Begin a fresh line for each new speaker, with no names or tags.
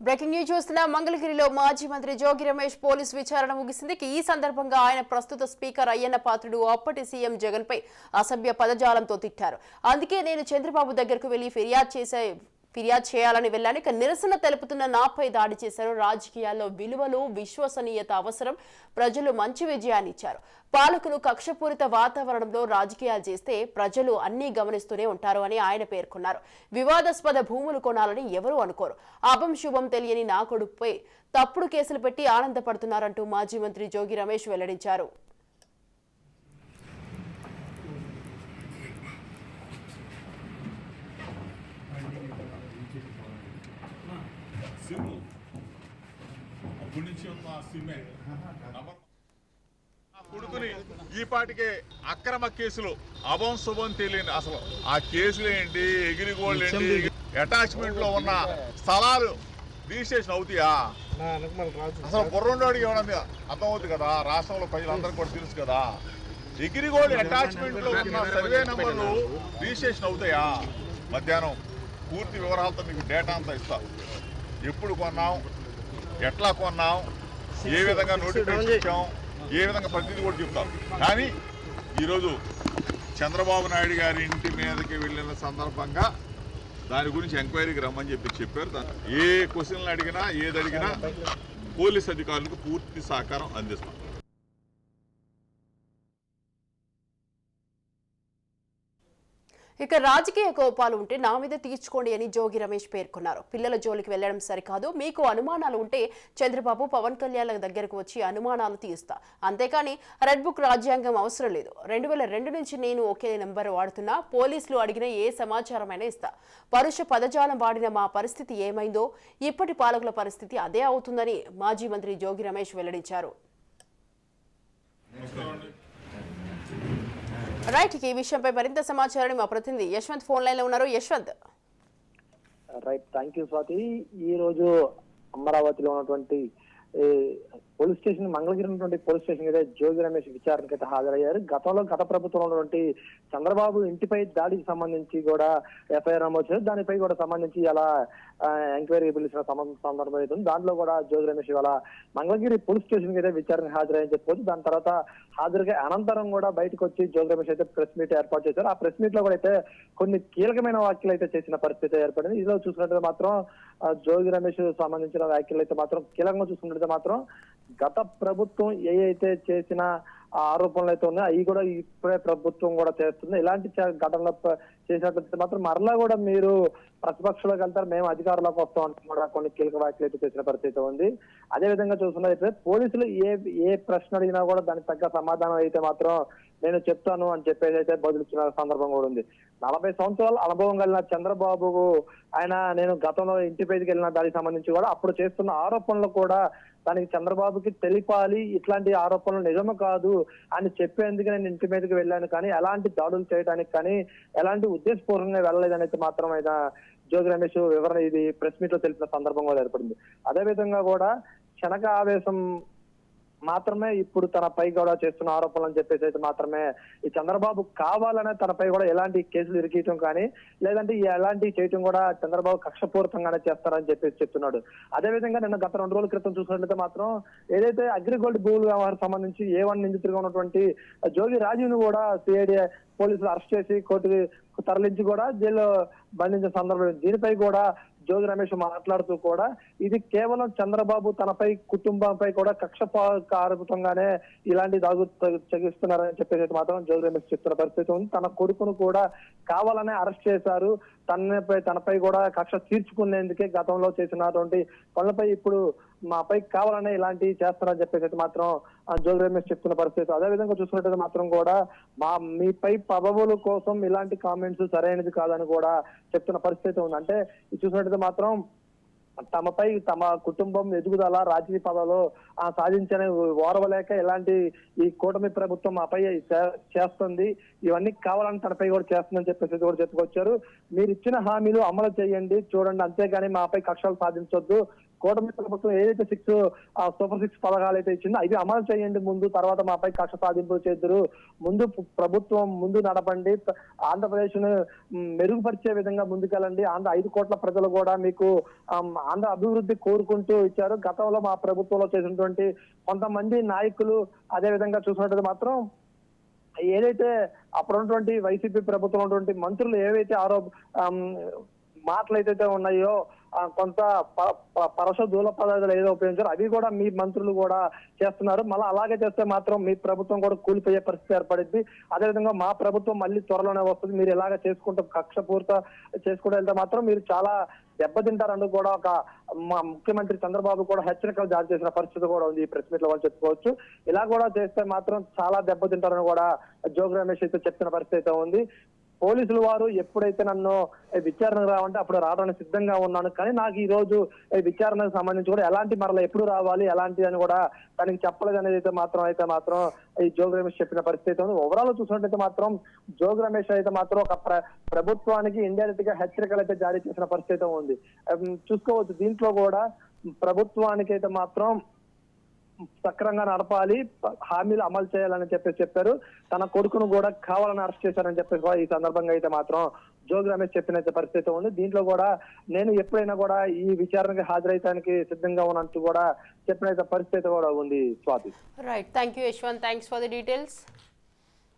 Breaking news చూస్తున్న మంగళగిరిలో మాజీ మంత్రి జోగి రమేష్ పోలీస్ విచారణ ముగిసింది. ఈ సందర్భంగా ఆయన ప్రస్తుత స్పీకర్ అయ్యన్న పాత్రుడు అప్పటి సీఎం జగన్ పై అసభ్య పదజాలంతో తిట్టారు. అందుకే నేను చంద్రబాబు దగ్గరకు వెళ్ళి ఫిర్యాదు చేసే ఫిర్యాదు చేయాలని వెళ్ళాను. ఇక నిరసన తెలుపుతున్న నాపై దాడి చేశారు. రాజకీయాల్లో విలువలు విశ్వసనీయత అవసరం. ప్రజలు మంచి విజయాన్ని ఇచ్చారు. పాలకులు కక్షపూరిత వాతావరణంలో రాజకీయాలు చేస్తే ప్రజలు అన్నీ గమనిస్తూనే ఉంటారు అని ఆయన పేర్కొన్నారు. వివాదాస్పద భూములు కొనాలని ఎవరూ అనుకోరు. అభం శుభం తెలియని నా కొడుకుపై తప్పుడు కేసులు పెట్టి ఆనందపడుతున్నారంటూ మాజీ మంత్రి జోగి రమేష్ వెల్లడించారు.
సిమ్ అప్పటి నుంచి ఉన్న ఆ సిమ్మే కొడుకుని ఈ పాటికే అక్రమ కేసులు అభం శుభం తెలియని అసలు ఆ కేసులు ఏంటి ఎగిరిగోళ్ళు ఏంటి అటాచ్మెంట్లో ఉన్న స్థలాలు రిజిస్ట్రేషన్ అవుతాయా? అసలు బుర్రండోడికి ఏమన్నా అర్థమవుతుంది కదా? రాష్ట్రంలో ప్రజలందరికీ కూడా తెలుసు కదా? ఎగిరిగోళ్ళు అటాచ్మెంట్లో ఉన్న సర్వే నెంబర్లు రిజిస్ట్రేషన్ అవుతాయా? మధ్యాహ్నం పూర్తి వివరాలతో మీకు డేటా అంతా ఇస్తా. ఎప్పుడు కొన్నాం? ఎట్లా కొన్నాం? ఏ విధంగా నోటిఫికేషన్ ఇచ్చాం? ఏ విధంగా ప్రతిదీ కూడా చెప్తాం. కానీ ఈరోజు చంద్రబాబు నాయుడు గారి ఇంటి మీదకి వెళ్ళిన సందర్భంగా దాని గురించి ఎంక్వైరీకి రమ్మని చెప్పి చెప్పారు. ఏ క్వశ్చన్లు అడిగినా ఏది అడిగినా పోలీస్ అధికారులకు పూర్తి సహకారం అందిస్తాం.
ఇక రాజకీయ కోపాలు ఉంటే నా మీద తీర్చుకోండి అని జోగి రమేష్ పేర్కొన్నారు. పిల్లల జోలికి వెళ్ళడం సరికాదు. మీకు అనుమానాలు ఉంటే చంద్రబాబు పవన్ కళ్యాణ్ దగ్గరకు వచ్చి అనుమానాలు తీస్తా అంతేకాని రెడ్ బుక్ రాజ్యాంగం అవసరం లేదు. రెండు వేల రెండు నుంచి నేను ఒకే నెంబర్ వాడుతున్నా. పోలీసులు అడిగిన ఏ సమాచారమైనా ఇస్తా. పరుష పదజాలం వాడిన మా పరిస్థితి ఏమైందో ఇప్పటి పాలకుల పరిస్థితి అదే అవుతుందని మాజీ మంత్రి జోగి రమేష్ వెల్లడించారు. రైట్ ఈ విషయంపై మరింత సమాచారాన్ని మా ప్రతినిధి యశ్వంత్ ఫోన్ లైన్లో ఉన్నారు. Yashwant.
Right thank you Swathi. ఈ రోజు అమరావతిలో ఉన్నటువంటి పోలీస్ స్టేషన్ మంగళగిరి ఉన్నటువంటి పోలీస్ స్టేషన్ అయితే జోగి రమేష్ విచారణకైతే అయితే హాజరయ్యారు. గతంలో గత ప్రభుత్వంలో ఉన్నటువంటి చంద్రబాబు ఇంటిపై దాడికి సంబంధించి కూడా ఎఫ్ఐఆర్ నమోదు చేశారు. దానిపై కూడా సంబంధించి అలా ఎంక్వైరీ పిలిచిన సందర్భం అవుతుంది దాంట్లో కూడా జోగి రమేష్ ఇవాళ మంగళగిరి పోలీస్ స్టేషన్ అయితే విచారణకు హాజరయ్యని చెప్పుకోవచ్చు దాని తర్వాత హాజరుగా అనంతరం కూడా బయటకు వచ్చి జోగి రమేష్ అయితే ప్రెస్ మీట్ ఏర్పాటు చేశారు. ఆ ప్రెస్ మీట్లో కూడా అయితే కొన్ని కీలకమైన వ్యాఖ్యలు అయితే చేసిన పరిస్థితి ఏర్పడింది. ఇందులో చూసినట్లయితే మాత్రం జోగి రమేష్ సంబంధించిన వ్యాఖ్యలు అయితే మాత్రం కీలకంగా చూసుకున్నట్లయితే మాత్రం గత ప్రభుత్వం ఏ అయితే చేసిన ఆ ఆరోపణలు అయితే ఉన్నాయో అవి కూడా ఇప్పుడే ప్రభుత్వం కూడా చేస్తుంది. ఇలాంటి ఘటనలు చేసినట్లయితే మాత్రం మరలా కూడా మీరు ప్రతిపక్షంలోకి వెళ్తారు. మేము అధికారంలోకి వస్తాం కూడా కొన్ని కీలక వ్యాఖ్యలు అయితే చేసిన పరిస్థితి ఉంది. అదే విధంగా చూస్తున్నట్లయితే పోలీసులు ఏ ఏ ప్రశ్న అడిగినా కూడా దానికి తగ్గ సమాధానం అయితే మాత్రం నేను చెప్తాను అని చెప్పేసి అయితే బదులిచ్చిన సందర్భం కూడా ఉంది. నలభై సంవత్సరాల అనుభవం కలిగిన చంద్రబాబు ఆయన నేను గతంలో ఇంటి పైకి వెళ్ళిన దానికి సంబంధించి కూడా అప్పుడు చేస్తున్న ఆరోపణలు కూడా దానికి చంద్రబాబుకి తెలిపాలి ఇట్లాంటి ఆరోపణలు నిజము కాదు అని చెప్పేందుకు నేను ఇంటి మీదకి వెళ్ళాను. కానీ ఎలాంటి దాడులు చేయడానికి కానీ ఎలాంటి ఉద్దేశపూర్వకంగా వెళ్ళలేదని అయితే మాత్రం ఆయన జోగి రమేష్ వివరణ ఇది ప్రెస్ మీట్లో తెలిపిన సందర్భం కూడా ఏర్పడింది. అదే విధంగా కూడా క్షణక ఆవేశం మాత్రమే ఇప్పుడు తనపై కూడా చేస్తున్న ఆరోపణలు అని చెప్పేసి అయితే మాత్రమే ఈ చంద్రబాబు కావాలనే తనపై కూడా ఎలాంటి కేసులు ఇరికియటం కానీ లేదంటే ఎలాంటి చేయటం కూడా చంద్రబాబు కక్షపూరితంగానే చేస్తారని చెప్పేసి చెప్తున్నాడు. అదే విధంగా నిన్న గత రెండు రోజుల క్రితం చూసినట్లయితే మాత్రం ఏదైతే అగ్రిగోల్డ్ భూముల వ్యవహారం సంబంధించి ఏ వన్ నిందితుడిగా ఉన్నటువంటి జోగి రాజును కూడా సిఐడి పోలీసులు అరెస్ట్ చేసి కోర్టుకి తరలించి కూడా జైల్లో బంధించిన సందర్భం. దీనిపై కూడా జోగి రమేష్ మాట్లాడుతూ కూడా ఇది కేవలం చంద్రబాబు తనపై కుటుంబంపై కూడా కక్ష కారుతంగానే ఇలాంటి దాగు చగిస్తున్నారని చెప్పేసి మాత్రం జోగి రమేష్ చెప్తున్న పరిస్థితి ఉంది. తన కొడుకును కూడా కావాలనే అరెస్ట్ చేశారు. తనపై తనపై కూడా కక్ష తీర్చుకునేందుకే గతంలో చేసినటువంటి పనులపై ఇప్పుడు మాపై కావాలనే ఇలాంటి చేస్తారని చెప్పేసి అయితే మాత్రం జోల్ జోగి రమేష్ చెప్తున్న పరిస్థితి. అదే విధంగా చూసుకున్నట్టయితే మాత్రం కూడా మా మీపై పదవుల కోసం ఇలాంటి కామెంట్స్ సరైనది కాదని కూడా చెప్తున్న పరిస్థితి ఉంది. అంటే చూసినట్టయితే మాత్రం తమపై తమ కుటుంబం ఎదుగుదల రాజకీయ పదవిలో ఆ సాధించని ఓరవలేక ఇలాంటి ఈ కూటమి ప్రభుత్వం మాపై చేస్తుంది. ఇవన్నీ కావాలని తనపై కూడా చేస్తుందని చెప్పేసి కూడా చెప్పుకొచ్చారు. మీరు ఇచ్చిన హామీలు అమలు చేయండి చూడండి. అంతేగాని మాపై కక్షలు సాధించొద్దు. కూటమి ప్రభుత్వం ఏదైతే సిక్స్ సూపర్ సిక్స్ పథకాలు అయితే ఇచ్చిందో అవి అమలు చేయండి ముందు తర్వాత మాపై కక్ష సాధింపులు చేద్దరు. ముందు ప్రభుత్వం ముందు నడపండి. ఆంధ్రప్రదేశ్ను మెరుగుపరిచే విధంగా ముందుకెళ్ళండి. ఆంధ్ర ఐదు కోట్ల ప్రజలు కూడా మీకు ఆంధ్ర అభివృద్ధి కోరుకుంటూ ఇచ్చారు. గతంలో మా ప్రభుత్వంలో చేసినటువంటి కొంతమంది నాయకులు అదే విధంగా చూసినట్టు మాత్రం ఏదైతే అప్పుడు ఉన్నటువంటి వైసీపీ ప్రభుత్వం ఉన్నటువంటి మంత్రులు ఏవైతే ఆరో మాటలు ఏదైతే ఉన్నాయో కొంత ప- పరస దూల పదార్థాలు ఏదో ఉపయోగించారు అవి కూడా మీ మంత్రులు కూడా చేస్తున్నారు. మళ్ళీ అలాగే చేస్తే మాత్రం మీ ప్రభుత్వం కూడా కూలిపోయే పరిస్థితి ఏర్పడింది. అదేవిధంగా మా ప్రభుత్వం మళ్ళీ త్వరలోనే వస్తుంది. మీరు ఇలాగ చేసుకుంటూ కక్ష పూర్త చేసుకుంటూ వెళ్తే మాత్రం మీరు చాలా దెబ్బతింటారని కూడా ఒక మా ముఖ్యమంత్రి చంద్రబాబు కూడా హెచ్చరికలు జారీ చేసిన పరిస్థితి కూడా ఉంది ఈ ప్రెస్ మీట్లో వాళ్ళు చెప్పుకోవచ్చు. ఇలా కూడా చేస్తే మాత్రం చాలా దెబ్బతింటారని కూడా జోగి రమేష్ అయితే చెప్పిన పరిస్థితి అయితే ఉంది. పోలీసులు వారు ఎప్పుడైతే నన్ను విచారణకు రావంటే అప్పుడు రావడానికి సిద్ధంగా ఉన్నాను. కానీ నాకు ఈ రోజు విచారణకు సంబంధించి కూడా ఎలాంటి మరల ఎప్పుడు రావాలి ఎలాంటి అని కూడా దానికి చెప్పలేదు అనేది అయితే మాత్రం అయితే మాత్రం ఈ జోగి రమేష్ చెప్పిన పరిస్థితి అయితే ఉంది. ఓవరాల్ చూసినట్టయితే మాత్రం జోగి రమేష్ అయితే మాత్రం ఒక ప్ర- ప్రభుత్వానికి ఇండైరెక్ట్గా హెచ్చరికలు అయితే జారీ చేసిన పరిస్థితి అయితే ఉంది. చూసుకోవచ్చు. దీంట్లో కూడా ప్రభుత్వానికి అయితే మాత్రం సక్రంగా నడపాలి హామీలు అమలు చేయాలని చెప్పేసి చెప్పారు. తన కొడుకును కూడా కావాలని అరెస్ట్ చేశారని చెప్పేసి ఈ సందర్భంగా అయితే మాత్రం జోగి రమేష్ చెప్పిన పరిస్థితి ఉంది. దీంట్లో కూడా నేను ఎప్పుడైనా కూడా ఈ విచారణకి హాజరైతానికి సిద్ధంగా ఉన్నట్టు కూడా చెప్పిన పరిస్థితి కూడా ఉంది Swathi.
Right thank you Yashwant thanks for the details